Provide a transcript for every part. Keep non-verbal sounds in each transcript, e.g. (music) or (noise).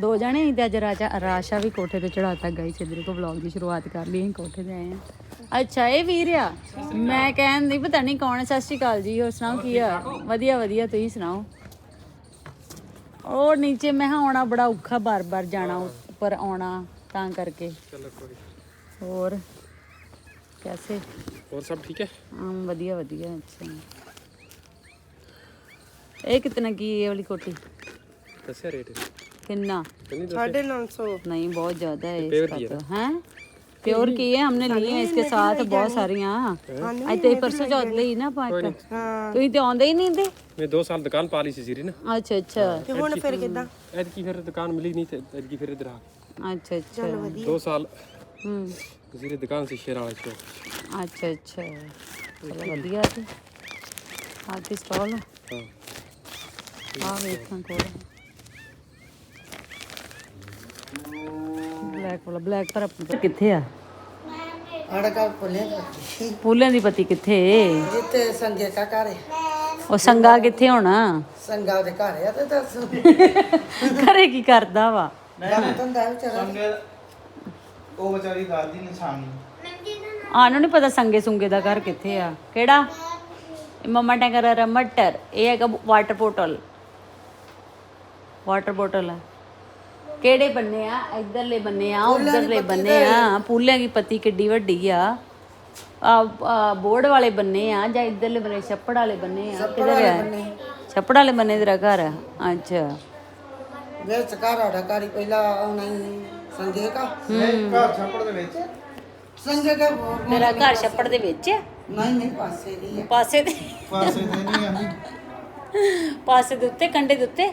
ਦੋ ਜਣੇ ਸੀ ਤੇ ਅੱਜ ਰਾਜਾ ਰਾਸ਼ਾ ਵੀ ਕੋਠੇ ਤੇ ਚੜਾਤਾ ਗਈ ਸਿੱਧਰੇ ਕੋ ਵਲੌਗ ਦੀ ਸ਼ੁਰੂਆਤ ਕਰ ਲਈ ਅਸੀਂ ਕੋਠੇ ਤੇ ਆਏ ਆ। ਅੱਛਾ ਇਹ ਵੀਰ ਆ? ਮੈਂ ਕਹਿੰਦੀ ਪਤਾ ਨਹੀਂ ਕੌਣ ਹੈ ਸਤਿ ਸ਼੍ਰੀ ਅਕਾਲ ਜੀ ਹੋਰ ਸੁਣਾਓ ਕੀ ਆ? ਵਧੀਆ ਵਧੀਆ ਤੁਸੀਂ ਸੁਣਾਓ? ਉਹ ਨੀਚੇ ਮੈਂ ਆਉਣਾ ਬੜਾ ਔਖਾ ਬਾਰ-ਬਾਰ ਜਾਣਾ ਉੱਪਰ ਆਉਣਾ ਤਾਂ ਕਰਕੇ। ਚਲੋ ਕੋਈ ਹੋਰ? ਕੈਸੇ? ਹੋਰ ਸਭ ਠੀਕ ਹੈ? ਹਾਂ ਵਧੀਆ ਵਧੀਆ ਅੱਛਾ। ਇਹ ਕਿਤਨਾ ਕੀ ਇਹ ਵਾਲੀ ਕੋਟੀ ਦੱਸਿਆ ਰੇਟ। कितना ਕਿੰਨੀ साढ़े नौ सौ नहीं बहुत ज्यादा है प्योर इसका की है तो हैं प्योर की है हमने लिए हैं इसके साथ बहुत सारियां ਅੱਜ ਤੇ ਪਰਸੋਂ ਚੌਥ ਲਈ ਨਾ ਪਾਕ ਹਾਂ ਤੁਸੀਂ ਤੇ ਆਉਂਦੇ ਹੀ ਨਹੀਂ ਤੇ ਮੈਂ 2 ਸਾਲ ਦੁਕਾਨ ਪਾ ਲਈ ਸੀ ਜੀਰੀ ਨਾ ਅੱਛਾ ਅੱਛਾ ਤੇ ਹੁਣ ਫਿਰ ਕਿਦਾਂ ਐਤਕੀ ਫਿਰ ਦੁਕਾਨ ਮਿਲੀ ਨਹੀਂ ਤੇ ਐਤਕੀ ਫਿਰ ਇਧਰ ਆ ਅੱਛਾ ਅੱਛਾ 2 ਸਾਲ ਹੂੰ ਜੀਰੀ ਦੁਕਾਨ ਸੀ ਸ਼ੇਰ ਵਾਲੇ ਚੋਂ ਅੱਛਾ ਅੱਛਾ ਚਲੋ ਵਧੀਆ ਤੇ ਆਤੀ ਸਟਾਲ ਹਾਂ ਆ ਵੇਖਾਂ ਕੋਲ ਬਲੈਕ ਵਾਲਾ ਬਲੈਕ ਪਰ ਕਿੱਥੇ ਆ? ਅੜਕਾ ਪੁੱਲੇ ਪੂਲਿਆਂ ਦੀ ਪਤੀ ਕਿੱਥੇ? ਜਿੱਤੇ ਸੰਗੇ ਕਾ ਘਰ ਉਹ ਸੰਗਾ ਕਿੱਥੇ ਹੋਣਾ? ਸੰਗਾ ਉਹਦੇ ਘਰ ਆ ਤੇ ਦੱਸ। ਘਰੇ ਕੀ ਕਰਦਾ ਵਾ? ਕੰਮ ਧੰਦਾ ਵਿਚਾਰਾ। ਉਹ ਵਿਚਾਰੀ ਦੀ ਨਿਸ਼ਾਨੀ। ਆਨੂੰ ਨਹੀਂ ਪਤਾ ਸੰਗੇ ਸੁੰਗੇ ਦਾ ਘਰ ਕਿੱਥੇ ਆ। ਕਿਹੜਾ? ਇਹ ਮਮਾ ਟੈਂਕਰ ਰ ਮਟਰ ਇਹ ਹੈਗਾ ਵਾਟਰ ਬੋਟਲ ਵਾਟਰ ਬੋਟਲ ਆ। ਕਿਹੜੇ ਬੰਨੇ ਆ? ਇਧਰਲੇ ਬੰਨੇ ਆ ਉਧਰਲੇ ਬੰਨੇ ਆ। ਪੂਲਿਆਂ ਦੀ ਪੱਤੀ ਕਿੱਡੀ ਵੱਡੀ ਆ। ਆ ਆ, ਬੋਰਡ ਵਾਲੇ ਬੰਨੇ ਆ ਜਾਂ ਇਧਰਲੇ ਬੰਨੇ ਛੱਪੜ ਵਾਲੇ ਬੰਨੇ ਆ? ਕਿਧਰ ਆ? ਛੱਪੜ ਵਾਲੇ ਬੰਨੇ ਤੇਰਾ ਘਰ? ਆ ਅੱਛਾ। ਵਿੱਚ ਘਰ ਆੜਾ ਘਰ ਪਹਿਲਾਂ ਆਉਣਾ ਹੀ ਸੰਗੇ ਕਾ ਘਰ। ਛੱਪੜ ਦੇ ਵਿੱਚ। ਸੰਗੇ ਕਾ ਤੇਰਾ ਘਰ ਛੱਪੜ ਦੇ ਵਿੱਚ? ਆ? ਨਹੀਂ ਨਹੀਂ ਪਾਸੇ ਦੀ ਪਾਸੇ ਦੇ। ਪਾਸੇ ਤੇ ਨਹੀਂ ਆਂਦੀ ਪਾਸੇ ਦੇ ਉੱਤੇ ਕੰਡੇ ਦੇ ਉੱਤੇ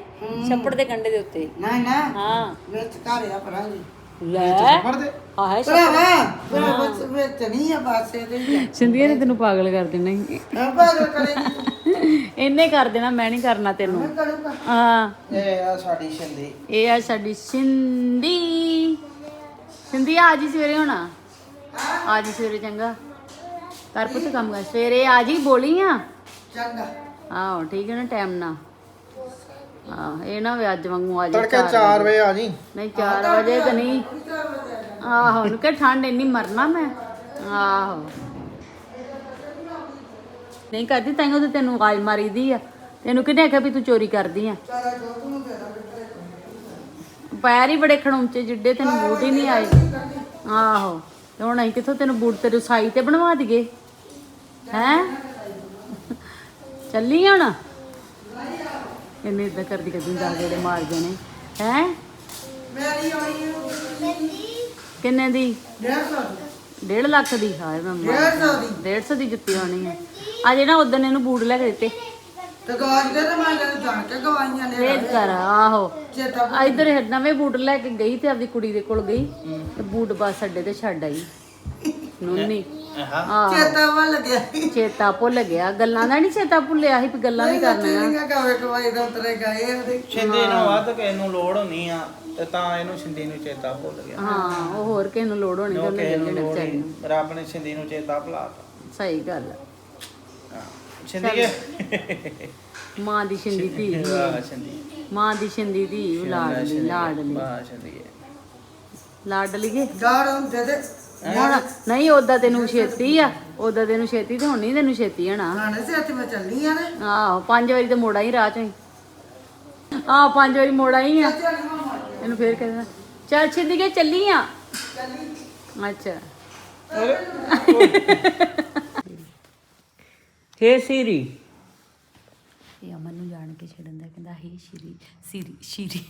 ਛੱਪੜ ਦੇ ਕੰਡੇ ਦੇ ਉੱਤੇ। ਨਹੀਂ ਨਾ। ਹਾਂ। ਵਿੱਚ ਘਰ ਆ ਪਰਾਂਗੀ ਲੈ। ਛੱਪੜ ਦੇ। ਆ ਹੈ ਭਰਾਵਾ ਭਰਾ ਵਿੱਚ ਨਹੀਂ ਆ ਪਾਸੇ ਦੀ ਸਿੰਧੀਆ ਨੇ ਤੈਨੂੰ ਪਾਗਲ ਕਰ ਦੇਣਾ। ਹਾਂ। ਪਾਗਲ ਕਰੇਗੀ ਇਹਨੇ ਕਰ ਦੇਣਾ ਮੈਂ ਨਹੀਂ ਕਰਨਾ ਤੈਨੂੰ। ਹਾਂ। ਇਹ ਆ ਸਾਡੀ ਸ਼ਿੰਦੀ ਇਹ ਆ ਸਾਡੀ ਸਿੰਧੀ। ਸਿੰਧੀ ਆ ਜੀ ਸਵੇਰੇ ਹੋਣਾ। ਆ ਜੀ ਸਵੇਰੇ ਚੰਗਾ। ਕਰ ਪੁੱਤ ਕੰਮ ਕਰ। ਸਵੇਰੇ ਆ ਜੀ ਬੋਲੀ ਆ ਚੰਗਾ। ਆਹੋ ਠੀਕ ਹੈ ਨਾ ਟਾਈਮ ਨਾਲ। ਹਾਂ ਇਹ ਨਾ ਵੀ ਅੱਜ ਵਾਂਗੂ ਆ ਜੀ ਤੜਕੇ 4 ਵਜੇ। ਆ ਜੀ ਨਹੀਂ 4 ਵਜੇ ਤਾਂ ਨਹੀਂ। ਆਹੋ ਨੂੰ ਕਿ ਠੰਡ ਇੰਨੀ ਮਰਨਾ ਮੈਂ। ਆਹੋ। ਨਹੀਂ ਕਰਦੀ ਤਾਂ ਉਹ ਤੈਨੂੰ ਆਵਾਜ਼ ਮਾਰੀ ਦੀ ਆ। ਤੈਨੂੰ ਕਿਹਨੇ ਆਖਿਆ ਵੀ ਤੂੰ ਚੋਰੀ ਕਰਦੀ ਆ? ਪੈਰ ਹੀ ਬੜੇ ਖੜੂੰਚੇ ਜਿੱਡੇ ਤੈਨੂੰ ਬੂਟ ਹੀ ਨਹੀਂ ਆਏ। ਆਹੋ ਤੇ ਹੁਣ ਅਸੀਂ ਕਿੱਥੋਂ ਤੈਨੂੰ ਬੂਟ ਤੇਰੇ ਸਾਈ ਤੇ ਬਣਵਾ ਦਈਏ? ਹੈ? ਚੱਲੀ ਹੁਣ? ਇਹਨੇ ਇਦਾਂ ਕਰਦੀ ਕਰਦੀ ਦਾ ਜਿਹੜੇ ਮਾਰ ਜਾਣੇ। ਹੈ? ਮੇਰੀ ਆਈ ਕਿੰਨੇ ਦੀ? 150 1.5 ਲੱਖ ਦੀ। ਹਾਏ ਮੈਂ 150 ਦੀ 150 ਦੀ ਜੁੱਤੀ ਹੋਣੀ ਹੈ। ਅੱਜ ਨਾ ਉਦੋਂ ਇਹਨੂੰ ਬੂਟ ਲੈ ਕੇ ਦਿੱਤੇ। ਤੇ ਗਵਾਚ ਗਏ ਤੇ ਮੈਂ ਜਦ ਜਾਣ ਕੇ ਗਵਾਈਆਂ ਨੇ ਵੇਟ ਕਰ ਆਹੋ। ਚੇਤਾ ਆ ਇਧਰ ਨਵੇਂ ਬੂਟ ਲੈ ਕੇ ਗਈ ਤੇ ਆਪਦੀ ਕੁੜੀ ਦੇ ਕੋਲ ਗਈ। ਤੇ ਬੂਟ ਬਸ ਅੱਡੇ ਤੇ ਛੱਡ ਆਈ। ਨੁੰਨੀ। ਆਹ ਚੇਤਾ ਵੱਲ ਗਿਆ ਚੇਤਾ ਭੁੱਲ ਗਿਆ। ਗੱਲਾਂ ਦਾ ਨਹੀਂ ਚੇਤਾ ਭੁੱਲਿਆ ਸੀ ਵੀ ਗੱਲਾਂ ਵੀ ਕਰਨੀਆਂ। ਨਹੀਂ ਗਾਵੇ ਕਵਾਈ ਦਾ ਉਤਰੇ ਗਏ ਉਹਦੇ ਸ਼ਿੰਦੀ ਨੂੰ ਵੱਧ ਕੇ ਇਹਨੂੰ ਲੋੜ ਹੁੰਦੀ ਆ ਤੇ ਤਾਂ ਇਹਨੂੰ ਸ਼ਿੰਦੀ ਨੂੰ ਚੇਤਾ ਭੁੱਲ ਗਿਆ। ਹਾਂ ਉਹ ਹੋਰ ਕਿਸੇ ਨੂੰ ਲੋੜ ਹੋਣੀ ਤੇ ਉਹਨੇ ਨੂੰ ਦੇਣੇ ਵਿਚਾਰੀ ਨੂੰ। ਰੱਬ ਨੇ ਸ਼ਿੰਦੀ ਨੂੰ ਚੇਤਾ ਭੁਲਾਤਾ ਸਹੀ ਗੱਲ ਆ। ਹਾਂ। ਕੇ ਮਾਂ ਦੀ ਸ਼ਿੰਦੀ ਧੀ ਵਾਹ ਸ਼ਿੰਦੀ ਮਾਂ ਦੀ ਸ਼ਿੰਦੀ ਧੀ ਲਾਡਲੀ ਲਾਡਲੀ। ਵਾਹ ਸ਼ਿੰਦੀ ਲਾਡਲੀਏ ਗਾੜ ਹੁੰਦੇ ਤੇ ਹੁਣ ਨਹੀਂ ਉਦਾਂ ਤੈਨੂੰ ਛੇਤੀ ਆ। ਉਦਾਂ ਤੈਨੂੰ ਛੇਤੀ ਤੇ ਹੁਣ ਨਹੀਂ ਤੈਨੂੰ ਛੇਤੀ ਹਣਾ ਖਾਣੇ ਸੇ ਹੱਥ ਮੈਂ ਚੱਲਨੀ ਆ ਨੇ। ਆਹੋ ਪੰਜ ਵਾਰੀ ਤੇ ਮੋੜਾ ਹੀ ਰਾਹ ਚੋਂ ਹੀ। ਆਹ ਪੰਜ ਵਾਰੀ ਮੋੜਾ ਹੀ ਆ। ਇਹਨੂੰ ਫੇਰ ਕਹਿੰਦਾ ਚੱਲ ਛੇਤੀ ਕੇ ਚੱਲੀ ਆ? ਅੱਛਾ। ਹੇ ਸੀਰੀ। ਇਹ ਅਮਨ ਨੂੰ ਜਾਣ ਕੇ ਛੱਡਣ ਦਾ ਕਹਿੰਦਾ ਹੇ ਸ਼੍ਰੀ ਸਿਰੀ ਸ਼੍ਰੀ।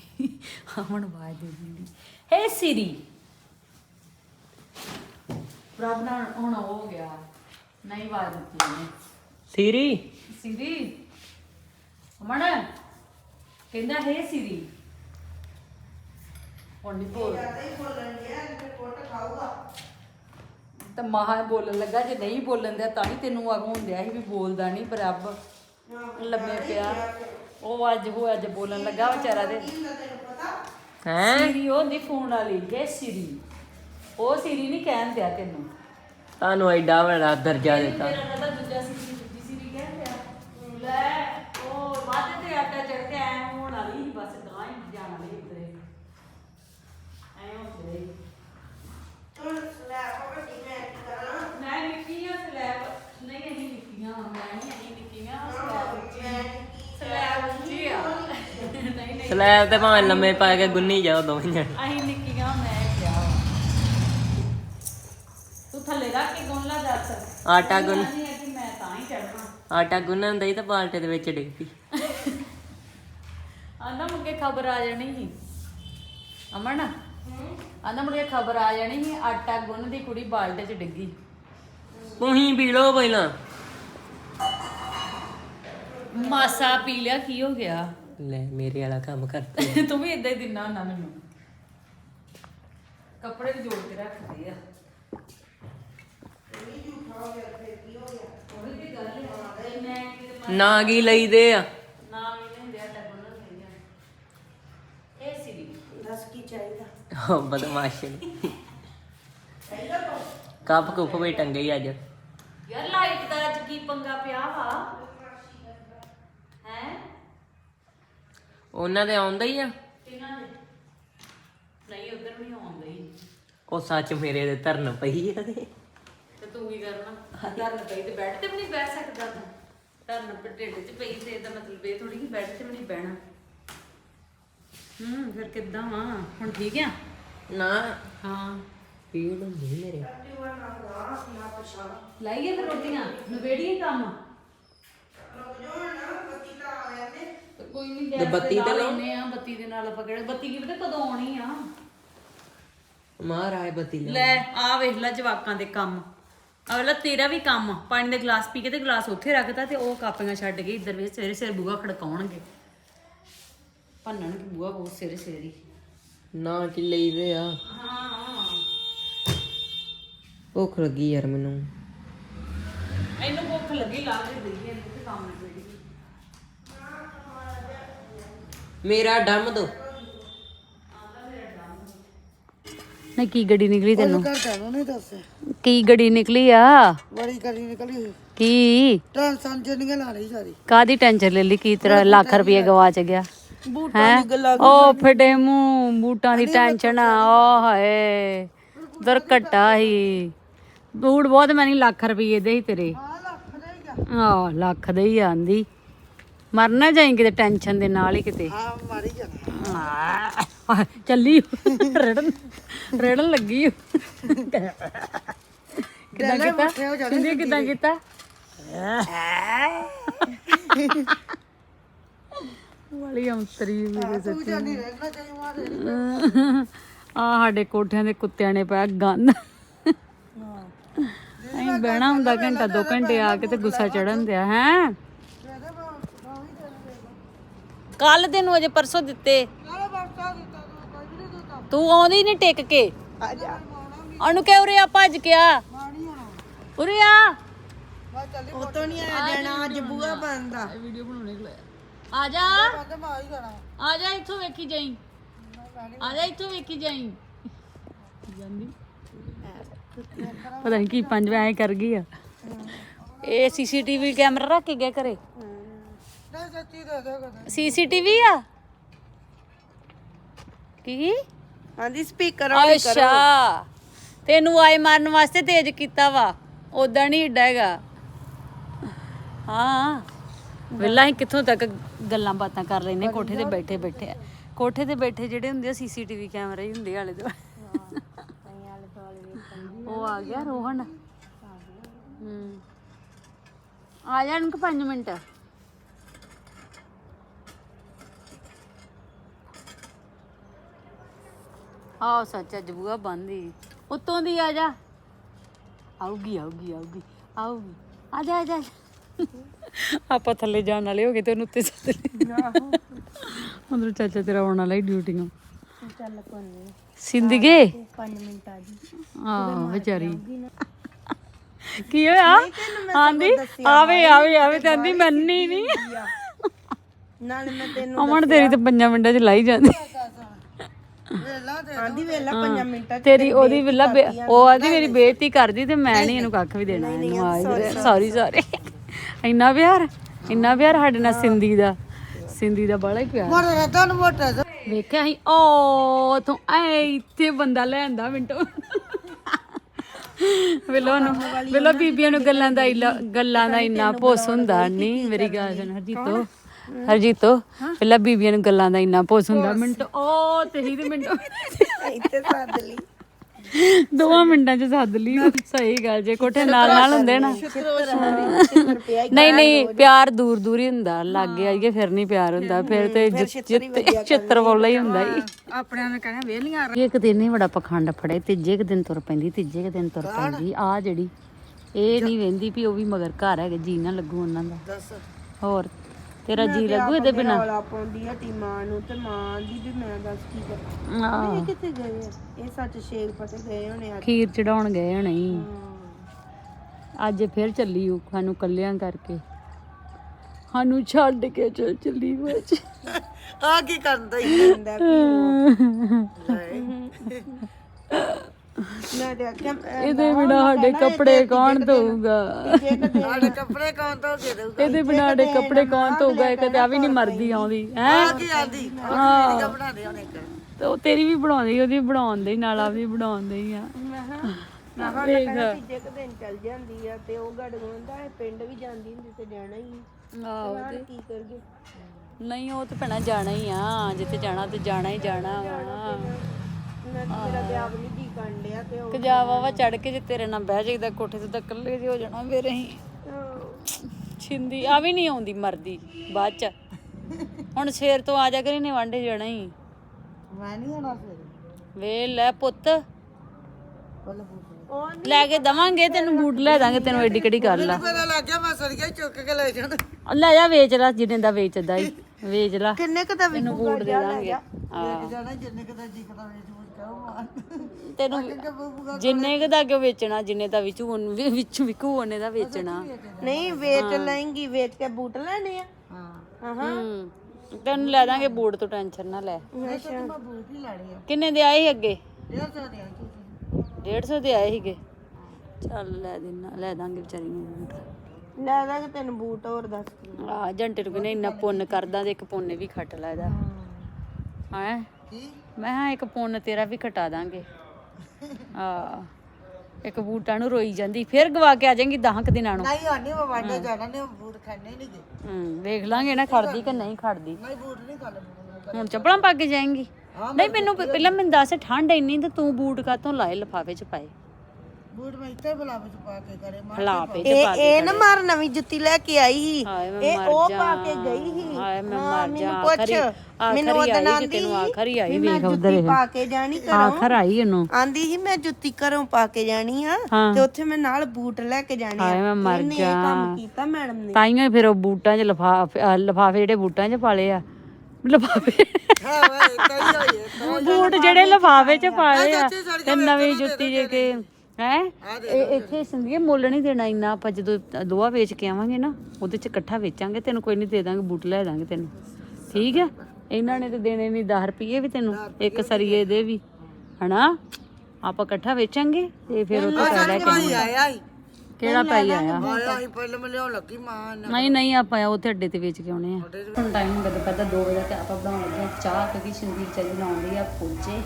ਅਮਨ ਆਵਾਜ਼ ਦੇ ਦਿੰਦੀ। ਹੇ ਸਿਰੀ। ਪ੍ਰਭ ਨਾਲ ਹੁਣ ਹੋ ਗਿਆ। ਨਹੀਂ ਆਵਾਜ਼ ਦਿੱਤੀ ਇਹਨੇ ਸੀਰੀ? ਸਿਰੀ? ਅਮਨ ਕਹਿੰਦਾ ਹੇ ਸਿਰੀ। ਹੁਣ ਨਹੀਂ ਬੋਲ। ਤਾਂ ਮਹਾ ਬੋਲਣ ਲੱਗਾ ਜੇ ਨਹੀਂ ਬੋਲਣ ਦਿਆ ਤਾਂ ਹੀ ਤੈਨੂੰ ਆਗ ਹੁੰਦਿਆ ਸੀ ਵੀ ਬੋਲਦਾ ਨਹੀਂ ਬਰਾਬ ਲੰਮੇ ਪਿਆ। ਉਹ ਅੱਜ ਉਹ ਅੱਜ ਬੋਲਣ ਲੱਗਾ ਵਿਚਾਰਾ ਦੇ ਹੈ? ਸਿਰੀ ਉਹ ਨਹੀਂ ਫੋਨ ਵਾਲੀ ਹੈ ਸਿਰੀ। ਉਹ ਸੀਰੀ ਨਹੀਂ ਕਹਿਣ ਦਿਆ ਤੈਨੂੰ। ਤੁਹਾਨੂੰ ਐਡਾ ਵੱਡਾ ਦਰਜਾ ਦਿੱਤਾ। ਮੇਰਾ ਨਾਲ ਦੂਜਾ ਸੀਰੀ ਦੂਜੀ ਸੀਰੀ ਕਹਿਣ ਦਿਆ। ਲੈ ਉਹ ਵਾਦੇ ਤੇ ਆਟਾ ਚੜ ਕੇ ਐ ਹੋਣ ਵਾਲੀ ਸੀ, ਬਸ ਗਾਂ ਹੀ ਜਾਣ ਵਾਲੀ ਸੀ ਉੱਧਰੇ ਸਲੈਬ ਤੇ ਭਾਵੇਂ ਲੰਮੇ ਪਾ ਕੇ ਗੁੰਨੀ ਜਾਓ ਦੋਵੇਂ ਜਣ। ਅਸੀਂ ਥੱਲੇ ਰੱਖ ਕੇ ਗੁੰਨ ਲਾ ਦੱਸ ਆਟਾ ਗੁੰਨ। ਨਹੀਂ ਹੈ ਕਿ ਮੈਂ ਤਾਂ ਹੀ ਚੜਨਾ ਆਟਾ ਗੁੰਨਣ ਦਈ ਤਾਂ ਬਾਲਟੇ ਦੇ ਵਿੱਚ ਡਿੱਗ ਪਈ। ਆਂਦਾ ਮੁੜ ਕੇ ਖਬਰ ਆ ਜਾਣੀ ਸੀ। ਅਮਨ ਆਂਦਾ ਮੁੜ ਕੇ ਖਬਰ ਆ ਜਾਣੀ ਸੀ ਆਟਾ ਗੁੰਨ ਦੀ ਕੁੜੀ ਬਾਲਟੇ 'ਚ ਡਿੱਗੀ। ਤੁਸੀਂ ਪੀ ਲਓ ਪਹਿਲਾਂ। ਮਾਸਾ ਪੀ ਲਿਆ ਕੀ ਹੋ ਗਿਆ? ਲੈ ਮੇਰੇ ਵਾਲਾ ਕੰਮ ਕਰਤਾ। ਤੂੰ ਵੀ ਇਦਾਂ ਹੀ ਦਿਨਾ ਹੁੰਦਾ ਮੈਨੂੰ। ਕੱਪੜੇ ਵੀ ਜੋੜ ਕੇ ਰੱਖਦੇ ਆ। ਨਾ ਕੀ ਲਈਦੇ ਆ? ਉਹ ਬਦਮਾਸ਼ ਨੇ। ਕੱਪ ਕੁੱਪ ਵੀ ਟੰਗੇ ਹੀ ਅੱਜ। ਯਾਰ ਲਾਈਟ ਦਾ ਅੱਜ ਕੀ ਪੰਗਾ ਪਿਆ ਵਾ ਹੈ ਉਹਨਾਂ ਦੇ ਆਉਂਦਾ ਹੀ ਆ? ਕਿਹਨਾਂ ਦੇ ਨਹੀਂ ਉਧਰ ਵੀ ਆਉਂਦੇ ਹੀ। ਉਹ ਸੱਚ ਮੇਰੇ ਦੇ ਧਰਨ ਪਈ ਆ ਤੇ। ਤੇ ਕੀ ਕਰਨਾ? ਧਰਨ ਪਈ ਤੇ ਬੈੱਡ ਤੇ ਵੀ ਨਹੀਂ ਬਹਿ ਸਕਦਾ ਤੂੰ। ਧਰਨ ਤੇ ਢਿੱਡ 'ਚ ਪਈ ਤੇ ਇਹਦਾ ਮਤਲਬ ਇਹ ਥੋੜੀ ਕਿ ਬੈੱਡ ਤੇ ਵੀ ਨਹੀਂ ਬਹਿਣਾ। ਹੂੰ ਫਿਰ ਕਿੱਦਾਂ ਵਾ? ਹੁਣ ਠੀਕ ਆ? ਨਾ। ਹਾਂ। ਪੀੜ ਹੁੰਦੀ ਮੇਰੇ। ਲਾਈਏ ਫਿਰ ਰੋਟੀਆਂ ਨਵੇੜੀਏ ਕੰਮ। ਤੇ ਕੋਈ ਨਹੀਂ ਬੱਤੀ ਤੇ ਲਾਓ। ਆ ਬੱਤੀ ਦੇ ਨਾਲ ਆਪਾਂ ਕਿਹੜੇ ਬੱਤੀ ਕੀ ਪਤਾ ਕਦੋਂ ਆਉਣੀ ਆ। ਮਾਰ ਆਏ ਬੱਤੀ ਲੈ ਲੈ ਆ ਵੇਖ ਲੈ ਜਵਾਕਾਂ ਦੇ ਕੰਮ। ਅਗਲਾ ਤੇਰਾ ਵੀ ਕੰਮ ਆ। ਪਾਣੀ ਦੇ ਗਲਾਸ ਪੀ ਕੇ ਤੇ ਗਲਾਸ ਉੱਥੇ ਰੱਖਦਾ ਤੇ ਉਹ ਕਾਪੀਆਂ ਛੱਡ ਕੇ ਇੱਧਰ ਵੇ ਸਵੇਰੇ ਸਵੇਰੇ ਬੂਹਾ ਖੜਕਾਉਣਗੇ। ਭੰਨਣਗੇ ਬੂਹਾ ਬਹੁਤ ਸਵੇਰੇ ਸਵੇਰੇ। ਹੀ। ਨਾ ਕੀ ਲਈਦੇ ਆ। ਹਾਂ ਭੁੱਖ ਲੱਗੀ ਯਾਰ ਮੈਨੂੰ। ਇਹਨੂੰ ਭੁੱਖ ਲੱਗੀ ਲਾ ਕੇ ਦੇਈਏ ਇਹਨੂੰ ਤੇ ਕੰਮ ਨਹੀਂ ਮੇਰਾ ਡੰਮ ਦੋ। ਨਹੀਂ ਕੀ ਗੱਡੀ ਨਿਕਲੀ ਤੈਨੂੰ? ਘਰ ਤੈਨੂੰ ਨਹੀਂ ਦੱਸਿਆ। ਕੀ ਗੱਡੀ ਨਿਕਲੀ ਆ? ਬੜੀ ਕਰੀ ਨਿਕਲੀ ਕੀ? ਟੈਨਸ਼ਨ ਚ ਨਹੀਂ ਲਾਣੀ ਸਾਰੀ। ਕਾਦੀ ਟੈਨਸ਼ਨ ਲੈ ਲਈ? ਕੀ ਤੇਰਾ ਲੱਖ ਰੁਪਏ ਗਵਾਚ ਗਿਆ? ਬੂਟਾਂ ਹੈ? ਦੀ ਗੱਲਾਂ ਉਹ ਫਟੇ ਮੂੰਹ ਬੂਟਾਂ ਦੀ ਟੈਨਸ਼ਨ ਆ ਓ ਹਾਏ। ਦੁਰਕਟਾ ਹੀ। ਬੂਟ ਬਹੁਤ ਮੈਂ ਨਹੀਂ ਲੱਖ ਰੁਪਏ ਦੇ ਹੀ ਤੇਰੇ। ਆ। ਲੱਖ ਦੇ ਹੀ ਆਂਦੀ। ਮਰਨਾ ਜਾਈ ਕਿਤੇ ਟੈਨਸ਼ਨ ਦੇ ਨਾਲ ਹੀ ਕਿਤੇ। ਆ ਮਾਰੀ ਜਾਣਾ। ਆਹ, ਚੱਲੀ। ਰੜਨ ਰੜਨ ਲੱਗੀ। ਕਿਦਾਂ ਕੀਤਾ? ਸਿੰਧੀ ਕਿਦਾਂ ਕੀਤਾ? ਵਾਲੀ ਅੰਤਰੀ ਮੇਰੇ ਤੂੰ ਜਾਨੀ ਰਹਿਣਾ ਚਾਹੀਦਾ ਮਾਰੇ ਆ ਸਾਡੇ ਕੋਠਿਆਂ ਦੇ ਕੁੱਤਿਆਂ ਨੇ ਪਾਇਆ ਗੰਦ ਅਸੀਂ ਬਹਿਣਾ ਹੁੰਦਾ ਘੰਟਾ ਦੋ ਘੰਟੇ ਆ ਕੇ ਤੇ ਗੁੱਸਾ ਚੜਨ ਦਿਆ ਹੈ? ਕੱਲ ਤੈਨੂੰ ਅਜੇ ਪਰਸੋਂ ਦਿੱਤੇ ਨਾਲੇ ਬਰਸਾ ਦਿੱਤਾ ਤੂੰ ਕੋਈ ਵੀ ਨਹੀਂ ਦਿੱਤਾ ਤੂੰ ਆਉਂਦੀ ਨਹੀਂ ਟਿਕ ਕੇ। ਆ ਜਾ ਉਹਨੂੰ ਕਹਿ ਉਰੇ ਆ ਭੱਜ ਕੇ ਆ। ਉਰੇ ਆ। ਉਤੋਂ ਨਹੀਂ ਆ ਜਾਣਾ ਅੱਜ ਬੂਆ ਬੰਦਾ ਵੀਡੀਓ ਬਣਾਉਣੇ ਕੋਲ ਆ ਜਾ ਆ ਜਾ ਇੱਥੋਂ ਵੇਖੀ ਜਾਈ। ਆ ਜਾ ਇੱਥੋਂ ਵੇਖੀ ਜਾਈ। ਜਾਂਦੀ ਪਤਾ ਨਹੀਂ ਕੀ ਪੰਜ ਐ ਕਰ ਗਈ ਆ। ਇਹ ਸੀਸੀਟੀਵੀ ਕੈਮਰਾ ਰੱਖ ਕੇ ਗਿਆ ਕਦੇ। ਸੀਸੀਟੀਵੀ ਆ? ਕੀ? ਹਾਂਜੀ ਸਪੀਕਰ ਅੱਛਾ। ਤੈਨੂੰ ਆਏ ਮਾਰਨ ਵਾਸਤੇ ਤੇਜ ਕੀਤਾ ਵਾ। ਉਦਾਂ ਨਹੀਂ ਏਡਾ ਹੈਗਾ। ਹਾਂ। ਵੇਲਾ ਹੀ ਕਿੱਥੋਂ ਤੱਕ ਗੱਲਾਂ ਬਾਤਾਂ ਕਰ ਲੈਨੇ ਕੋਠੇ ਤੇ ਬੈਠੇ ਬੈਠੇ ਆ। ਕੋਠੇ ਤੇ ਬੈਠੇ ਜਿਹੜੇ ਹੁੰਦੇ ਆ ਸੀਸੀਟੀਵੀ ਕੈਮਰੇ ਹੀ ਹੁੰਦੇ ਆਲੇ ਦੁਆਲੇ। ਉਹ ਆ ਗਿਆ ਰੋਹਨ। ਹੂੰ। ਆ ਜਾਣ ਕਿ 5 ਮਿੰਟ। ਆਹ ਸੱਚ ਅੱਜ ਬੂਆ ਬੰਦ ਉੱਤੋਂ ਦੀ ਆ ਜਾ। ਆਉਗੀ ਆਉਗੀ ਆਉਗੀ ਆਉਗੀ ਆ ਜਾ ਆ ਜਾ ਆਪਾਂ ਥੱਲੇ ਜਾਣ ਵਾਲੇ ਹੋ ਗਏ ਤੇ ਉਹਨੂੰ ਉੱਤੇ ਸੱਦ ਲਿਆ ਅੰਦਰ ਚਾਚਾ ਤੇਰਾ ਆਉਣ ਵਾਲਾ ਹੀ ਡਿਊਟੀ ਨੂੰ ਚੱਲ ਕੋਈ ਸਿੰਦਗੇ 5 ਮਿੰਟ ਆ ਜੀ ਆਹ ਵਿਚਾਰੀ। ਕੀ ਹੋਇਆ? ਆਂਦੀ ਆਵੇ ਆਵੇ ਆਵੇ ਤੇ ਆਂਦੀ ਮੰਨੀ ਨਹੀਂ ਨਾਲ ਮੈਂ ਤੈਨੂੰ ਅਮਨ ਤੇਰੀ ਤੇ ਪੰਜਾਂ ਮਿੰਟਾਂ ਚ ਲਾਈ ਜਾਂਦੀ। ਆਂਦੀ ਵੇਲਾ 5 ਮਿੰਟਾਂ ਤੇਰੀ ਉਹਦੀ ਵਿਲਾ ਉਹ ਆਦੀ ਮੇਰੀ ਬੇਇੱਜ਼ਤੀ ਕਰਦੀ ਤੇ ਮੈਂ ਨਹੀਂ ਇਹਨੂੰ ਕੱਖ ਵੀ ਦੇਣਾ ਇਹਨੂੰ ਸੌਰੀ ਸੌਰੀ ਇੰਨਾ ਪਿਆਰ ਇੰਨਾ ਪਿਆਰ ਸਾਡੇ ਨਾਲ ਸਿੰਧੀ ਦਾ। ਸਿੰਧੀ ਦਾ ਬੜਾ ਹੀ ਪਿਆਰ। ਮੋਟੇ ਰਤਨ ਨੂੰ ਮੋਟੇ ਵੇਖਿਆ ਸੀ ਓ ਤੋਂ ਐ ਇੱਥੇ ਬੰਦਾ ਲੈਂਦਾ ਮਿੰਟੋ। ਵੇਲੋ ਨੂੰ ਵੇਲੋ ਬੀਬੀਆਂ ਨੂੰ ਗੱਲਾਂ ਦਾ ਗੱਲਾਂ ਦਾ ਇੰਨਾ ਭੁੱਸ ਹੁੰਦਾ ਨਹੀਂ ਮੇਰੀ ਗੱਲ ਸੁਣ ਹਰਜੀਤੋ ਹਰਜੀਤੋ ਪਹਿਲਾਂ ਬੀਬੀਆਂ ਨੂੰ ਗੱਲਾਂ ਦਾ ਇੰਨਾ ਪੋਸ ਹੁੰਦਾ ਮਿੰਟ ਉਹ ਤੇਰੀ ਤੇ ਮਿੰਟ ਇੱਥੇ ਸੱਦ ਲਈ। ਦੋਵਾਂ ਮਿੰਟਾਂ ਚ ਸੱਦ ਲਈ। ਸਹੀ ਗੱਲ ਜੇ ਕੋਠੇ ਨਾਲ ਨਾਲ ਹੁੰਦੇ ਨਾ। ਨਹੀਂ ਨਹੀਂ ਪਿਆਰ ਦੂਰ ਦੂਰ ਹੀ ਹੁੰਦਾ ਲੱਗੇ ਆਈਏ ਫਿਰ ਨਹੀਂ ਪਿਆਰ ਹੁੰਦਾ ਫਿਰ ਤੇ ਜਿੱਤ ਚਿੱਤਰ ਵਾਲਾ ਹੀ ਹੁੰਦਾ ਹੀ ਆਪਣਿਆਂ ਨੇ ਕਹਿਣਾ ਵੇਲੀਆਂ ਇੱਕ ਦਿਨ ਹੀ ਬੜਾ ਪਖੰਡ ਫੜੇ ਤੀਜੇ ਕੁ ਦਿਨ ਤੁਰ ਪੈਂਦੀ ਤੀਜੇ ਕੁ ਦਿਨ ਤੁਰ ਪੈਂਦੀ। ਆ ਜਿਹੜੀ ਇਹ ਨਹੀਂ ਵੇਂਦੀ ਵੀ ਉਹ ਵੀ ਮਗਰ ਘਰ ਹੈਗੇ ਜੀ ਨਾ ਲੱਗੂ ਉਹਨਾਂ ਦਾ। ਦੱਸ। ਹੋਰ? ਤੇਰਾ ਜੀ ਲੱਗੂ ਇਹਦੇ ਬਿਨਾ। ਰੌਲਾ ਪਾਉਂਦੀ ਆ ਟੀ ਮਾਂ ਨੂੰ ਤੇ ਮਾਂ ਦੀ ਵੀ ਮੈਂ ਦੱਸ ਕੀ ਕਰਾਂ। ਇਹ ਕਿੱਥੇ ਗਏ ਆ? ਇਹ ਸੱਚ ਸ਼ੇਖ ਪਤੇ ਗਏ ਹੋਣੇ ਅੱਜ। ਖੀਰ ਚੜਾਉਣ ਗਏ ਹੋਣੇ ਈ। ਅੱਜ ਫਿਰ ਚੱਲੀ ਉਹ ਸਾਨੂੰ ਕੱਲਿਆਂ ਕਰਕੇ। ਸਾਨੂੰ ਛੱਡ ਕੇ ਚੱਲ ਚੱਲੀ ਵਿੱਚ। ਆ ਕੀ ਕਰਦਾ ਹੀ ਕਹਿੰਦਾ ਵੀ ਮੈਂ ਤੇ ਆਖਿਆ ਮੈਂ- ਇਹਦੇ ਬਿਨਾ ਸਾਡੇ ਕੱਪੜੇ ਕੌਣ ਧੋਊਗਾ? ਸਾਡੇ ਕੱਪੜੇ ਕੌਣ ਧੋ ਕੇ ਦੇਊਗਾ ਇਹਦੇ ਬਿਨਾ ਸਾਡੇ ਕੱਪੜੇ ਕੌਣ ਧੋਊਗਾ? ਇਹ ਕਦੇ ਆ ਵੀ ਨਹੀਂ ਮਰਦੀ ਆਉਂਦੀ? ਹੈ? ਆ ਕੀ ਆਂਦੀ ਉਹ ਕੀ ਬਣਾਦੇ ਉਹਨੇ ਇੱਕ? ਤੇ ਉਹ ਤੇਰੀ ਵੀ ਬਣਾਉਂਦੀ ਉਹਦੀ ਵੀ ਬਣਾਉਂਦੇ ਹੀ ਨਾਲ ਆਪਦੀ ਬਣਾਉਂਦੇ ਹੀ ਆ। ਮੈਂ ਹਾਂ ਕਹਿੰਦਾ ਤੀਜੇ ਕੁ ਦਿਨ ਚੱਲ ਜਾਂਦੀ ਆ ਤੇ ਉਹ ਗੜ ਗੋਂਦਾ ਹੈ ਪਿੰਡ ਵੀ ਜਾਂਦੀ ਹੁੰਦੀ ਤੇ ਜਾਣਾ ਹੀ ਆਹੋ ਹੁਣ ਕੀ ਕਰਗੇ ਨਹੀਂ ਉਹ ਤੇ ਭੈਣਾ ਜਾਣਾ ਹੀ ਆ ਜਿੱਥੇ ਜਾਣਾ ਤੇ ਜਾਣਾ ਹੀ ਜਾਣਾ ਵਾ। ਮੈਂ ਮੇਰਾ ਵਿਆਹ ਵੀ ਨਹੀਂ ਜੀ ਕਰਨ ਡਿਆ ਤੇ ਉਹ ਕਜਾਵਾ ਵਾ ਚੜ ਕੇ ਜੇ ਤੇਰੇ ਨਾਲ ਬਹਿ ਜਾਈਦਾ ਕੋਠੇ ਤੇ ਤਾਂ ਇਕੱਲੇ ਜਿਹੇ ਹੋ ਜਾਣਾ ਫਿਰ ਅਸੀਂ ਛਿੰਦੀ ਆ ਵੀ ਨਹੀਂ ਆਉਂਦੀ ਮਰਦੀ ਬਾਅਦ ਚ। ਹੁਣ ਸਵੇਰ ਤੋਂ ਆ ਜਾ ਕਰੀ ਨੇ ਵਾਂਡੇ ਜਾਣਾ ਹੀ। ਮੈਂ ਨਹੀਂ ਆਣਾ ਫਿਰ। ਵੇ ਲੈ ਪੁੱਤ। ਬੱਲ ਲੈ ਕੇ ਦਵਾਂਗੇ ਤੈਨੂੰ ਬੂਟ ਲੈ ਦਾਂਗੇ ਤੈਨੂੰ ਐਡੀ ਕਿਹੜੀ ਗੱਲ ਆ। ਮੇਰਾ ਲੱਗ ਗਿਆ ਮੈਂ ਸਰੀਆ ਚੁੱਕ ਕੇ ਲੈ ਜਾਣਾ। ਲੈ ਜਾ ਵੇਚ ਲੈ ਜਿੰਨੇ ਦਾ ਵੇਚਦਾ ਹੀ ਵੇਚ ਲੈ। ਕਿੰਨੇ ਕੁ ਦਾ ਤੈਨੂੰ ਬੂਟ ਦੇ ਦਾਂਗੇ। ਜਾਣਾ ਜਿੰਨੇ ਕਦਾ ਜੀ ਕਦਾ ਵੇਚ। ਤੈਨੂੰ ਜਿੰਨੇ ਕੁ ਦਾ ਕਿਉਂ ਵੇਚਣਾ ਜਿੰਨੇ ਦਾ ਵਿਚੂ ਉਹਨੂੰ- ਵਿੱਚ ਵਿਕੂ ਉਹਨੇ ਦਾ ਵੇਚਣਾ। ਨਹੀਂ ਵੇਚ ਲੈਂਗੀ ਵੇਚ ਕੇ ਬੂਟ ਲੈਣੇ ਆ। ਹਾਂ। ਤੈਨੂੰ ਲੈ ਦਾਂਗੇ ਬੂਟ ਤੋਂ ਟੈਨਸ਼ਨ ਨਾ ਲੈ। ਮੈਂ ਬੂਟ ਹੀ ਲੈਣੇ ਆ। ਕਿੰਨੇ ਦੇ ਆਏ ਸੀ ਅੱਗੇ? ਡੇਢ ਸੌ ਦੇ ਆ ਤੁਸੀਂ 150 ਦੇ ਆਏ ਸੀਗੇ? ਚੱਲ ਲੈ ਦੇਣਾ ਲੈ ਦਾਂਗੇ ਵਿਚਾਰੀ ਨੂੰ ਬੂਟ। ਲੈ ਦਾਂਗੇ ਤੈਨੂੰ ਬੂਟ ਹੋਰ ਦੱਸ ਆ। ਜੰਟੇ ਨੂੰ ਕਹਿੰਦੇ ਇੰਨਾ ਪੁੰਨ ਕਰਦਾ ਤੇ ਇੱਕ ਪੁੰਨ ਵੀ ਖੱਟ ਲੈ ਇਹਦਾ। ਹੈ? ਕੀ? ਮੈਂ ਹਾਂ ਇੱਕ ਪੁੰਨ ਤੇਰਾ ਵੀ ਖਟਾ ਦਾਂਗੇ। ਆ ਇੱਕ ਬੂਟਾਂ ਨੂੰ ਰੋਈ ਜਾਂਦੀ ਫਿਰ ਗਵਾ ਕੇ ਆ ਜਾਏਗੀ 10 ਕੁ ਦਿਨਾਂ ਨੂੰ। ਨਹੀਂ ਆਣੀ ਮੈਂ ਵਾਂਡੇ ਜਾਣਾ ਨੇ ਬੂਟ ਖਾਣੇ ਨਹੀਂ ਗਏ ਹੂੰ ਵੇਖ ਲਾਂਗੇ ਨਾ ਖੜਦੀ ਕਿ ਨਹੀਂ ਖੜਦੀ। ਨਹੀਂ ਬੂਟ ਨਹੀਂ ਖਾ ਲੈਣੇ ਹੁਣ ਚੱਪਲਾਂ ਪਾ ਕੇ ਜਾਏਂਗੀ। ਨਹੀਂ ਮੈਨੂੰ ਪਹਿਲਾਂ ਮੈਨੂੰ ਦੱਸ ਠੰਡ ਇੰਨੀ ਤੇ ਤੂੰ ਬੂਟ ਕਾਤੋਂ ਲਾਏ ਲਫਾਫੇ ਚ ਪਾਏ? ਬੂਟ ਮੈਂ ਇੱਥੇ ਬੁਲਾਵੇ ਚ ਪਾ ਕੇ ਕਰੇ ਮਾਰ ਹਲਾਪੇ ਚ ਇਹ ਪਾ ਕੇ ਇਹ ਨਾ ਮਾਰ ਨਵੀਂ ਜੁੱਤੀ ਲੈ ਕੇ ਆਈ ਸੀ। ਹਾਏ ਮੈਂ ਇਹ ਮਰ ਉਹ ਜਾ। ਪਾ ਕੇ ਗਈ ਸੀ। ਹਾਏ ਮੈਂ ਹਾਂ, ਮਰ ਜਾ। ਮੈਨੂੰ ਪੁੱਛ ਆਖਰੀ ਮੈਨੂੰ ਆਖਰੀ ਉਹਦੇ ਨਾਲ ਆਈ ਕਿ ਤੈਨੂੰ ਆਖਰੀ ਆਈ ਵੇਖ ਉਧਰ ਜੁੱਤੀ ਪਾ ਕੇ ਜਾਣੀ ਘਰੋਂ। ਆਖਰ ਆਈ ਉਹਨੂੰ। ਆਂਦੀ ਸੀ ਮੈਂ ਜੁੱਤੀ ਘਰੋਂ ਪਾ ਕੇ ਜਾਣੀ ਆ ਹਾਂ। ਤੇ ਉੱਥੇ ਮੈਂ ਨਾਲ ਬੂਟ ਲੈ ਕੇ ਜਾਣੇ ਹਾਏ ਮੈਂ ਮਰ ਇਹਨੇ ਇਹ ਕੰਮ ਕੀਤਾ ਮੈਡਮ ਨੇ। ਤਾਈਓ ਫਿਰ ਉਹ ਬੂਟਾਂ 'ਚ ਲਫਾਫੇ ਲਫਾਫੇ ਜਿਹੜੇ ਬੂਟਾਂ 'ਚ ਪਾਲੇ ਆ। ਲਫਾਫੇ। ਹਾਂ ਵੇ ਕਈ ਹੋਈ ਹੈ ਬੂਟ ਜਿਹੜੇ ਲਫਾਫੇ 'ਚ ਪਾਲੇ ਆ। ਤੇ ਨਵੀਂ ਜੁੱਤੀ ਜੇ ਕਿ ਹੈ? ਇਹ ਇੱਥੇ ਸੰਦੀਏ ਮੁੱਲ ਨਹੀਂ ਦੇਣਾ ਇੰਨਾ ਆਪਾਂ ਜਦੋਂ ਦੋਆ ਵੇਚ ਕੇ ਆਵਾਂਗੇ ਨਾ ਉਹਦੇ 'ਚ ਇਕੱਠਾ ਵੇਚਾਂਗੇ ਤੈਨੂੰ ਕੋਈ ਨਹੀਂ ਦੇ ਦਾਂਗੇ ਬੂਟ ਲੈ ਦਾਂਗੇ ਤੈਨੂੰ। ਠੀਕ ਹੈ ਇਹਨਾਂ ਨੇ ਤੇ ਦੇਣੇ ਨਹੀਂ 10 ਰੁਪਏ ਵੀ ਤੈਨੂੰ ਇੱਕ ਸਰੀਏ ਦੇ ਵੀ। ਹਨਾ? ਆਪਾਂ ਇਕੱਠਾ ਵੇਚਾਂਗੇ ਤੇ ਫਿਰ ਉਹ ਤੋਂ ਲੈ ਕੇ ਕਿਹੜਾ ਪਾਈ ਆਇਆ ਆਇਆ ਹੀ। ਪਹਿਲੇ ਮੈਂ ਲਿਆਉਣ ਲੱਗੀ ਮਾਂ ਨੇ ਨਹੀਂ ਨਹੀਂ ਆਪਾਂ ਉੱਥੇ ਅੱਡੇ ਤੇ ਵੇਚ ਕੇ ਆਉਣੇ ਆ। ਹੁਣ ਟਾਈਮ ਹੁੰਦਾ ਦੁਪਹਿਰ ਦਾ 2 ਵਜੇ ਤੇ ਆਪਾਂ ਬਣਾਉਣ ਲੱਗੇ ਆ ਚਾਹ ਕਿਉਂਕਿ ਸ਼ਿੰਦੀ ਚਾਹ ਬਣਾਉਂਦੀ ਆ ਪੁੱਜੇ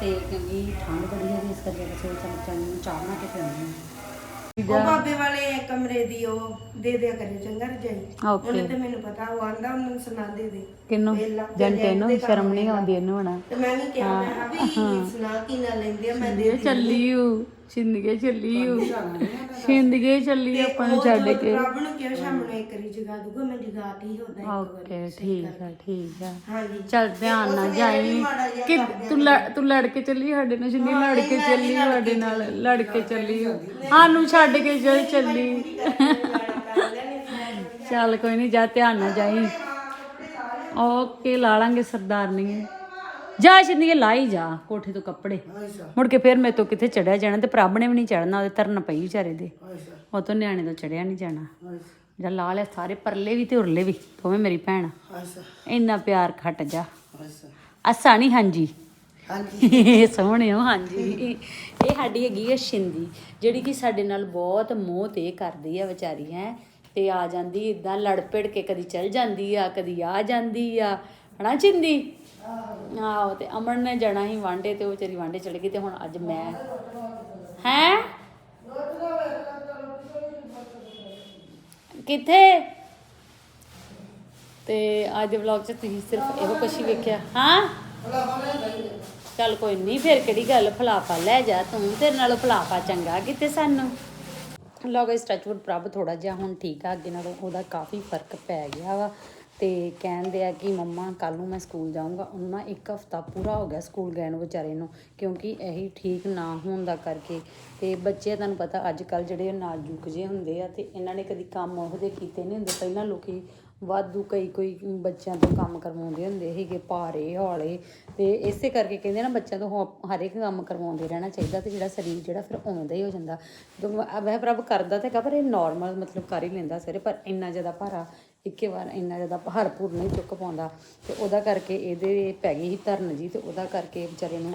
ਤੇ ਕਿਉਂਕਿ ਠੰਡ ਬੜੀ ਹੈ ਇਸ ਕਰਕੇ ਅਸੀਂ ਚਾਹ ਚਾਹ ਨੂੰ ਚਾਹ ਬਣਾ ਕੇ ਪੀਂਦੇ ਉਹ ਬਾਬੇ ਵਾਲੇ ਕਮਰੇ ਦੀ ਉਹ ਦੇ ਦਿਆ ਕਰੇ ਚੰਗਾ ਰਜਾਈ। ਓਕੇ। ਉਹਨੇ ਤੇ ਮੈਨੂੰ ਪਤਾ ਉਹ ਆਂਦਾ ਉਹਨੂੰ ਸੁਣਾ ਦੇ ਦੇ। ਕਿੰਨੂੰ ਜੰਟੇ ਨੂੰ? ਸ਼ਰਮ ਨਹੀਂ ਆਉਂਦੀ ਇਹਨੂੰ ਹੁਣ। ਤੇ ਮੈਂ ਵੀ ਕਿਹਾ ਮੈਂ ਵੀ ਸੁਣਾ ਕੀ ਨਾ ਲੈਂਦੇ ਆ ਮੈਂ ਦੇ ਚੱਲੀ ਹੂ ਸਿੰਦਗੇ ਚੱਲੀ ਹੂ ਸਿੰਦਗੇ ਚੱਲੀ ਆਪਾਂ ਨੂੰ ਛੱਡ ਕੇ। ਰੱਬ ਨੂੰ ਕਿਹਾ ਸ਼ਾਮ ਨੂੰ ਇੱਕ ਵਾਰੀ ਜਗਾ ਦੂਗਾ ਮੈਂ ਜਗਾਤੀ ਹੁੰਦਾ ਓਕੇ ਠੀਕ ਆ ਠੀਕ ਆ। ਹਾਂਜੀ। ਚੱਲ ਧਿਆਨ ਨਾਲ ਜਾਈ। ਕਿ ਤੂੰ ਤੂੰ ਲੜ ਕੇ ਚੱਲੀ ਸਾਡੇ ਨਾਲ ਜਿੰਨੀ ਲੜ ਕੇ ਚੱਲੀ ਸਾਡੇ ਨਾਲ ਲੜ ਕੇ ਚੱਲੀ। ਸਾਨੂੰ ਛੱਡ ਕੇ ਚੱਲ ਚੱਲੀ। ਚੱਲ ਕੋਈ ਨਹੀਂ ਜਾ ਧਿਆਨ ਨਾਲ ਜਾਈ। ਓਕੇ ਲਾ ਲਾਂਗੇ ਸਰਦਾਰਨੀ ਜਾ ਛਿੰਦੀਏ ਲਾਈ ਜਾ ਕੋਠੇ ਤੋਂ ਕੱਪੜੇ। ਮੁੜ ਕੇ ਫਿਰ ਮੇਰੇ ਤੋਂ ਕਿੱਥੇ ਚੜਿਆ ਜਾਣਾ ਤੇ ਪ੍ਰਭ ਨੇ ਵੀ ਨਹੀਂ ਚੜਨਾ ਉਹਦੇ ਧਰਨ ਪਈ ਵਿਚਾਰੇ ਦੇ। ਉਹ ਤੋਂ ਨਿਆਣੇ ਤੋਂ ਚੜਿਆ ਨਹੀਂ ਜਾਣਾ। ਜਾ ਲਾ ਲਿਆ ਸਾਰੇ ਪਰਲੇ ਵੀ ਤੇ ਉਰਲੇ ਵੀ ਦੋਵੇਂ ਮੇਰੀ ਭੈਣ। ਅੱਛਾ। ਇੰਨਾ ਪਿਆਰ ਖੱਟ ਜਾ। ਅੱਛਾ। ਅਸਾ ਨਹੀਂ ਹਾਂਜੀ। ਹਾਂਜੀ। (laughs) ਸੋਹਣਿਓ ਹਾਂਜੀ। ਇਹ ਇਹ ਸਾਡੀ ਹੈਗੀ ਹੈ ਸ਼ਿੰਦੀ ਜਿਹੜੀ ਕਿ ਸਾਡੇ ਨਾਲ ਬਹੁਤ ਮੋਹ ਤੇ ਕਰਦੀ ਆ ਵਿਚਾਰੀ ਹੈ। ਤੇ ਆ ਜਾਂਦੀ ਇਦਾਂ ਲੜ ਪੜ ਕੇ ਕਦੀ ਚਲ ਜਾਂਦੀ ਆ ਕਦੀ ਆ ਜਾਂਦੀ ਆ। ਹਨਾ ਚਿੰਦੀ ਆਹੋ, ਤੇ ਅਮਨ ਨੇ ਜਾਣਾ ਸੀ ਵਾਂਡੇ ਤੇ, ਉਹ ਵਿਚਾਰੀ ਵਾਂਡੇ ਚਲੇ ਗਈ ਤੇ ਹੁਣ ਅੱਜ ਮੈਂ ਹੈ? ਕਿੱਥੇ? ਤੇ ਅੱਜ ਦੇ ਵਲੌਗ 'ਚ ਤੁਸੀਂ ਸਿਰਫ ਇਹੋ ਕੁਛ ਹੀ ਵੇਖਿਆ। ਹਾਂ? ਚੱਲ ਕੋਈ ਨਹੀਂ ਫਿਰ ਕਿਹੜੀ ਗੱਲ? ਫਲਾਫਾ ਲੈ ਜਾ ਤੂੰ, ਤੇਰੇ ਨਾਲੋਂ ਫਲਾਫਾ ਚੰਗਾ ਕਿਤੇ ਸਾਨੂੰ। ਲੋਗ ਇਸ ਪ੍ਰਭ ਥੋੜਾ ਜਿਹਾ ਹੁਣ ਠੀਕ ਆ, ਅੱਗੇ ਨਾਲੋਂ ਉਹਦਾ ਕਾਫੀ ਫ਼ਰਕ ਪੈ ਗਿਆ ਵਾ। ਤੇ ਕਹਿੰਦੇ ਆ ਕਿ ਮੰਮਾ ਕੱਲ ਨੂੰ ਮੈਂ ਸਕੂਲ ਜਾਊਂਗਾ। ਉਹਨੂੰ ਨਾ ਇੱਕ ਹਫਤਾ ਪੂਰਾ ਹੋ ਗਿਆ ਸਕੂਲ ਗਏ ਨੂੰ ਵਿਚਾਰੇ ਨੂੰ, ਕਿਉਂਕਿ ਇਹੀ ਠੀਕ ਨਾ ਹੋਣ ਦਾ ਕਰਕੇ। ਤੇ ਬੱਚੇ ਤੁਹਾਨੂੰ ਪਤਾ ਅੱਜ ਕੱਲ ਜਿਹੜੇ ਨਾਜ਼ੁਕ ਜਿਹੇ ਹੁੰਦੇ ਆ ਤੇ ਇਹਨਾਂ ਨੇ ਕਦੀ ਕੰਮ ਉਹਦੇ ਕੀਤੇ ਨਹੀਂ ਹੁੰਦੇ। ਪਹਿਲਾਂ ਲੋਕੀ ਵਾਧੂ ਕਈ ਕੋਈ ਬੱਚਿਆਂ ਤੋਂ ਕੰਮ ਕਰਵਾਉਂਦੇ ਹੁੰਦੇ ਸੀਗੇ, ਭਾਰੇ, ਹੌਲੇ ਤੇ ਇਸੇ ਕਰਕੇ ਕਹਿੰਦੇ ਨਾ ਬੱਚਿਆਂ ਤੋਂ ਹੋ- ਹਰ ਇੱਕ ਕੰਮ ਕਰਵਾਉਂਦੇ ਰਹਿਣਾ ਚਾਹੀਦਾ ਤੇ ਜਿਹੜਾ ਸਰੀਰ ਜਿਹੜਾ ਫਿਰ ਆਉਂਦਾ ਹੀ ਹੋ ਜਾਂਦਾ। ਜਦੋਂ ਵਹਿ ਪ੍ਰਭ ਕਰਦਾ ਤੇ ਕਾ ਪਰ ਇਹ ਨਾਰਮਲ ਮਤਲਬ ਕਰ ਹੀ ਲੈਂਦਾ ਸਿਰੇ ਪਰ ਇੰਨਾ ਜ਼ਿਆਦਾ ਭਾਰਾ ਇੱਕੇ ਵਾਰ ਇੰਨਾ ਜ਼ਿਆਦਾ ਭਰਪੂਰ ਨਹੀਂ ਚੁੱਕ ਪਾਉਂਦਾ ਤੇ ਉਹਦਾ ਕਰਕੇ ਇਹਦੇ ਪੈ ਗਈ ਸੀ ਧਰਨ ਜੀ ਤੇ ਉਹਦਾ ਕਰਕੇ ਵਿਚਾਰੇ ਨੂੰ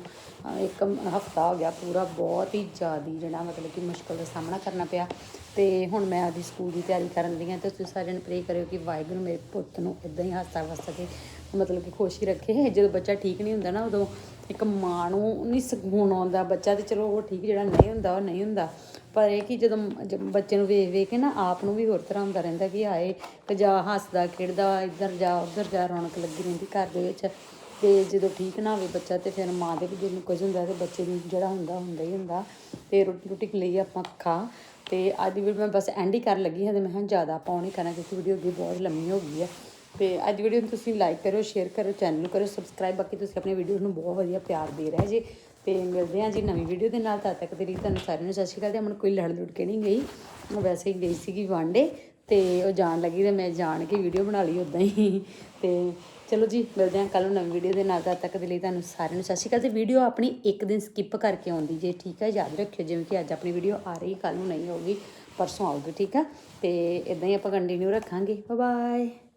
ਇੱਕ ਹਫਤਾ ਹੋ ਗਿਆ ਪੂਰਾ ਬਹੁਤ ਹੀ ਜ਼ਿਆਦੀ ਜਿਹੜਾ ਮਤਲਬ ਕਿ ਮੁਸ਼ਕਲ ਦਾ ਸਾਹਮਣਾ ਕਰਨਾ ਪਿਆ ਤੇ ਹੁਣ ਮੈਂ ਆਪਦੀ ਸਕੂਲ ਦੀ ਤਿਆਰੀ ਕਰਨ ਲਈ ਹਾਂ ਤੇ ਤੁਸੀਂ ਸਾਰਿਆਂ ਨੇ ਪ੍ਰੇ ਕਰਿਓ ਕਿ ਵਾਹਿਗੁਰੂ ਮੇਰੇ ਪੁੱਤ ਨੂੰ ਇਦਾਂ ਹੀ ਹੱਸਦਾ ਵਸਦਾ ਕੇ ਮਤਲਬ ਕਿ ਖੁਸ਼ ਹੀ ਰੱਖੇ। ਜਦੋਂ ਬੱਚਾ ਠੀਕ ਨਹੀਂ ਹੁੰਦਾ ਨਾ, ਉਦੋਂ ਇੱਕ ਮਾਂ ਨੂੰ ਨਹੀਂ ਸਕੂਨ ਆਉਂਦਾ। ਬੱਚਾ ਤੇ ਚਲੋ ਉਹ ਠੀਕ ਜਿਹੜਾ ਨਹੀਂ ਹੁੰਦਾ, ਉਹ ਨਹੀਂ ਹੁੰਦਾ। ਪਰ ਇਹ ਕਿ ਜਦੋਂ ਜ- ਬੱਚੇ ਨੂੰ ਵੇਖ ਵੇਖ ਕੇ ਨਾ ਆਪ ਨੂੰ ਵੀ ਹੋਰ ਤਰ੍ਹਾਂ ਹੁੰਦਾ ਰਹਿੰਦਾ ਕਿ ਹਾਏ ਕਿ ਜਾ ਹੱਸਦਾ, ਖੇਡਦਾ, ਇੱਧਰ ਜਾ, ਉੱਧਰ ਜਾ, ਰੌਣਕ ਲੱਗੀ ਰਹਿੰਦੀ ਘਰ ਦੇ ਵਿੱਚ। ਤੇ ਜਦੋਂ ਠੀਕ ਨਾ ਹੋਵੇ ਬੱਚਾ ਤੇ ਫਿਰ ਮਾਂ ਦੇ ਵੀ ਦਿਲ ਨੂੰ ਕੁਝ ਹੁੰਦਾ ਤੇ ਬੱਚੇ ਨੂੰ ਜਿਹੜਾ ਹੁੰਦਾ ਹੁੰਦਾ ਹੀ ਹੁੰਦਾ। ਤੇ ਰੋਟੀ ਰੋਟੀ ਲਈ ਆਪਾਂ ਖਾ। ਤੇ ਅੱਜ ਵੀ ਮੈਂ ਬਸ ਐਂਡ ਹੀ ਕਰਨ ਲੱਗੀ ਹਾਂ ਤੇ ਮੈਂ ਹਾਂ ਜ਼ਿਆਦਾ ਪਾਉਣੀ ਕਰਾਂ ਕਿਉਂਕਿ ਵੀਡੀਓ ਅੱਗੇ ਬਹੁਤ ਲੰਮੀ ਹੋ ਗਈ ਹੈ। ਤੇ ਅੱਜ ਵੀਡੀਓ ਨੂੰ ਤੁਸੀਂ ਲਾਈਕ ਕਰੋ ਸ਼ੇਅਰ ਕਰੋ ਚੈਨਲ ਨੂੰ ਕਰੋ ਸਬਸਕ੍ਰਾਈਬ ਬਾਕੀ ਤੁਸੀਂ ਆਪਣੇ ਵੀਡੀਓ ਨੂੰ ਬਹੁਤ ਵਧੀਆ ਪਿਆਰ ਦੇ ਰਹੇ ਜੇ। ਤੇ ਮਿਲਦੇ ਹਾਂ ਜੀ ਨਵੀਂ ਵੀਡੀਓ ਦੇ ਨਾਲ, ਤਦ ਤੱਕ ਦੇ ਲਈ ਤੁਹਾਨੂੰ ਸਾਰਿਆਂ ਨੂੰ ਸਤਿ ਸ਼੍ਰੀ ਅਕਾਲ ਤੇ ਅਮਨ ਕੋਈ ਲੜ ਲੁੜ ਕੇ ਨਹੀਂ ਗਈ, ਮੈਂ ਵੈਸੇ ਹੀ ਗਈ ਸੀਗੀ ਵਾਂਡੇ ਤੇ ਉਹ ਜਾਣ ਲੱਗੀ ਤੇ ਮੈਂ ਜਾਣ ਕੇ ਵੀਡੀਓ ਬਣਾ ਲਈ ਉਦਾਂ ਹੀ। ਤੇ ਚਲੋ ਜੀ, ਮਿਲਦੇ ਹਾਂ ਕੱਲ ਨੂੰ ਨਵੀਂ ਵੀਡੀਓ ਦੇ ਨਾਲ, ਤਦ ਤੱਕ ਦੇ ਲਈ ਤੁਹਾਨੂੰ ਸਾਰਿਆਂ ਨੂੰ ਸਤਿ ਸ਼੍ਰੀ ਅਕਾਲ। ਤੇ ਵੀਡੀਓ ਆਪਣੀ ਇੱਕ ਦਿਨ ਸਕਿਪ ਕਰਕੇ ਆਉਂਦੀ ਜੇ, ਠੀਕ ਹੈ ਯਾਦ ਰੱਖਿਓ, ਜਿਵੇਂ ਕਿ ਅੱਜ ਆਪਣੀ ਵੀਡੀਓ ਆ ਰਹੀ ਕੱਲ ਨੂੰ ਨਹੀਂ ਹੋਊਗੀ, ਪਰਸੋਂ ਆਊਗੀ, ਠੀਕ ਆ? ਤੇ ਇਦਾਂ ਹੀ ਆਪਾਂ ਕੰਟੀਨਿਊ ਰੱਖਾਂਗੇ। Bye bye